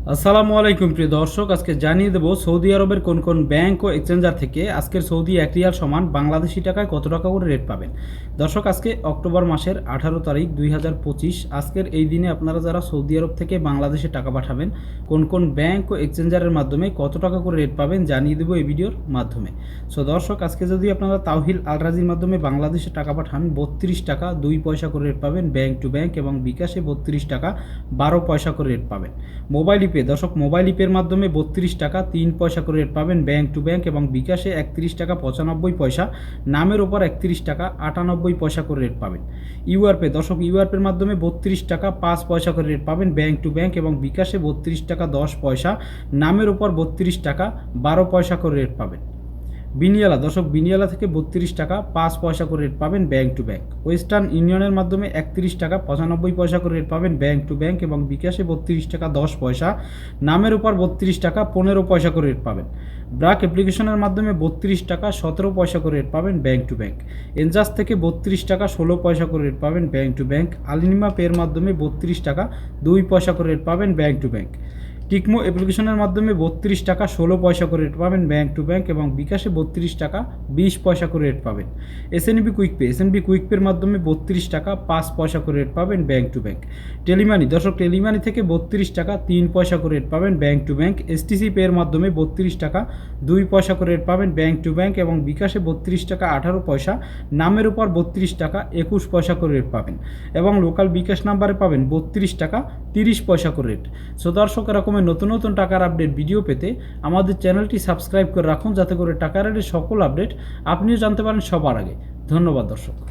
আসসালামু আলাইকুম, প্রিয় দর্শক। আজকে জানিয়ে দেবো সৌদি আরবের কোন কোন ব্যাংক ও এক্সচেঞ্জার থেকে আজকের সৌদি এক রিয়াল সমান বাংলাদেশি টাকায় কত টাকা করে রেট পাবেন। দর্শক, আজকে অক্টোবর মাসের আঠারো তারিখ দুই হাজার পঁচিশ। আজকের এই দিনে আপনারা যারা সৌদি আরব থেকে বাংলাদেশে টাকা পাঠাবেন, কোন কোন ব্যাংক ও এক্সচেঞ্জারের মাধ্যমে কত টাকা করে রেট পাবেন জানিয়ে দেবো এই ভিডিওর মাধ্যমে। সো দর্শক, আজকে যদি আপনারা তাওহিল আলরাজির মাধ্যমে বাংলাদেশে টাকা পাঠান, বত্রিশ টাকা দুই পয়সা করে রেট পাবেন ব্যাংক টু ব্যাংক এবং বিকাশে বত্রিশ টাকা বারো পয়সা করে রেট পাবেন। মোবাইল ইপে দর্শক, মোবাইল ইপের মাধ্যমে বত্রিশ টাকা তিন পয়সা করে রেট পাবেন ব্যাঙ্ক টু ব্যাঙ্ক এবং বিকাশে একত্রিশ টাকা পঁচানব্বই পয়সা, নামের ওপর একত্রিশ টাকা আটানব্বই পয়সা করে রেট পাবেন। ইউআরপে দর্শক ইউআরপের মাধ্যমে বত্রিশ টাকা পাঁচ পয়সা করে রেট পাবেন ব্যাঙ্ক টু ব্যাঙ্ক এবং বিকাশে বত্রিশ টাকা দশ পয়সা, নামের ওপর বত্রিশ টাকা বারো পয়সা করে রেট পাবেন। বিনিয়ালা, দর্শক, বিনিয়ালা থেকে বত্রিশ টাকা, পাঁচ পয়সা করে রেট পাবেন ব্যাংক টু ব্যাংক ওয়েস্টার্ন ইউনিয়নের মাধ্যমে একত্রিশ টাকা, পঁচানব্বই পয়সা করে রেট পাবেন ব্যাংক টু ব্যাংক এবং বিকাশে বত্রিশ টাকা, দশ পয়সা। নামের উপর বত্রিশ টাকা, পনেরো পয়সা করে রেট পাবেন। ব্রাক অ্যাপ্লিকেশনের মাধ্যমে বত্রিশ টাকা, সতেরো পয়সা করে রেট পাবেন ব্যাংক টু ব্যাংক এনজাস থেকে বত্রিশ টাকা, ষোলো পয়সা করে রেট পাবেন ব্যাংক টু ব্যাংক আলিনিমা পের মাধ্যমে বত্রিশ টাকা, দুই পয়সা করে রেট পাবেন ব্যাংক টু ব্যাংক টিকমো অ্যাপ্লিকেশনের মাধ্যমে বত্রিশ টাকা ষোলো পয়সা করে রেট পাবেন ব্যাংক টু ব্যাংক এবং বিকাশে বত্রিশ টাকা বিশ পয়সা করে রেট পাবেন। SNB quick pay SNB quick পের মাধ্যমে বত্রিশ টাকা পাঁচ পয়সা করে রেট পাবেন ব্যাংক টু ব্যাংক টেলিমানি দর্শক টেলিমানি থেকে বত্রিশ টাকা তিন পয়সা করে রেট পাবেন bank to bank STC pay এর মাধ্যমে বত্রিশ টাকা দুই পয়সা করে রেট পাবেন ব্যাংক টু ব্যাংক এবং বিকাশে বত্রিশ টাকা আঠারো পয়সা, নামের উপর বত্রিশ টাকা একুশ পয়সা করে রেট পাবেন। এবং লোকাল বিকাশ নাম্বারে পাবেন বত্রিশ টাকা তিরিশ পয়সা করে রেট সো দর্শক এরকমের নতুন নতুন টাকার আপডেট ভিডিও পেতে আমাদের চ্যানেলটি সাবস্ক্রাইব করে রাখুন, যাতে করে টাকার সকল আপডেট আপনিও জানতে পারেন সবার আগে। ধন্যবাদ, দর্শক।